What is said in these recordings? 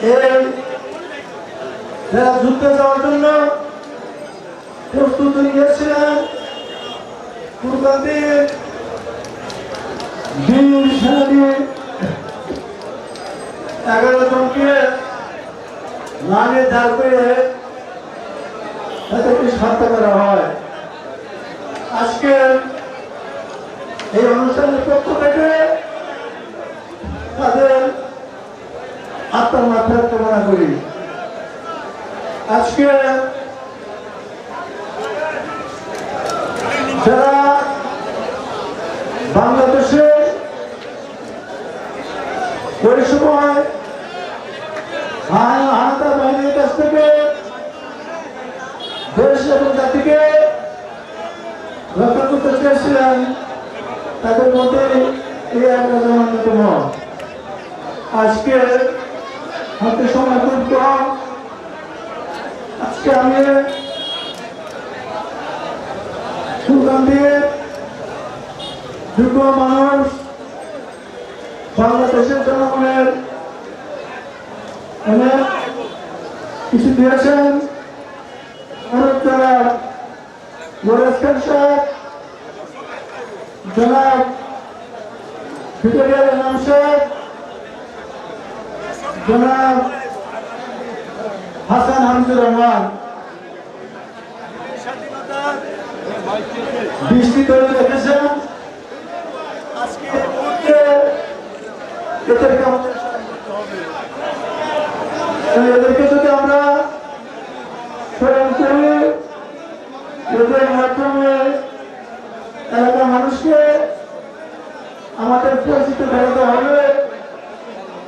এই যারা যুদ্ধে যাওয়ার জন্য প্রস্তুত সেনানী, এগারো জনকে লাইনে দাঁড় করে তাদেরকে করা হয় আজকে এই অনুষ্ঠানের পক্ষ থেকে তাদের আত্মার মাত্রার কামনা করি। আজকে যারা বাংলাদেশে বাহিনীর কাছ থেকে, দেশ এবং জাতিকে রক্ষা করতে চেয়েছিলেন, তাদের মধ্যে এই অন্যতম। আজকে হাতে সময় খুব আজকে আমি সুলতান দিয়ে যোগ্য মানুষ বাংলাদেশের জনগণের অনেক কিছু দিয়েছেন। অনেক জনাব মোরেজ খান সাহেব জনাব ভিক্টোরিয়ার ইমাম সাহেব জনাব হাসান হামিদুর রহমান। বৃষ্টি রেখেছেন আজকে এদেরকে যদি আমরা স্মরণ করি, এদের মাধ্যমে এলাকার মানুষকে আমাদের পরিচিত করাতে হবে।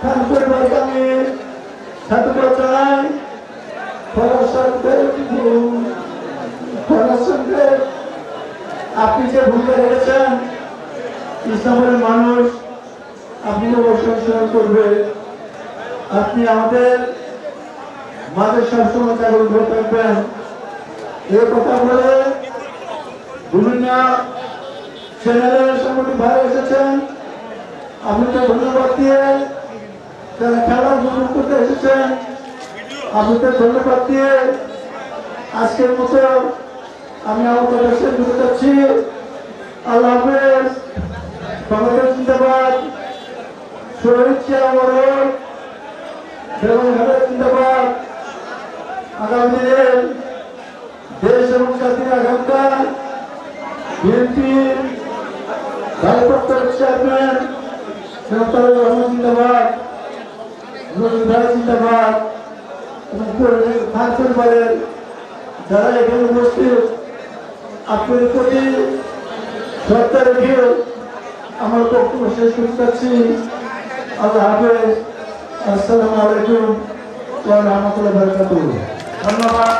খান পরিবারকে আমি সাধুবাদ জানাই আপনি যে ভূমিকা রেখেছেন, ইসলামের মানুষ আপনি অবশ্যই করবে। আপনি আমাদের মাঝে সবসময় জাগরণ করে থাকবেন। এই কথা বলে বিভিন্ন চ্যানেলের সামনে ভাই এসেছেন। আপনাকে ধন্যবাদ দিয়ে যারা খেলার উপভোগ করতে এসেছেন আপনাদের ধন্যবাদ দিয়ে আজকের মতো আমি আমার কথা শেষ করতে চাচ্ছি আল্লাহ হাফেজ। বাংলাদেশ জিন্দাবাদ। শহীদ জিয়া মরণ। বেগম খালেদা জিন্দাবাদ। আগামী দিনে দেশ এবং জাতির আকাঙ্ক্ষা। বিএনপির ভারপ্রাপ্ত চেয়ারম্যান নজরুল যারা এখানে উপস্থিত আপনাদের প্রতি শ্রদ্ধা আমার বক্তব্য শেষ করতে চাচ্ছি আল্লাহ হাফেজ আসসালামু আলাইকুম ওয়া রাহমাতুল্লাহি ওয়া ধন্যবাদ।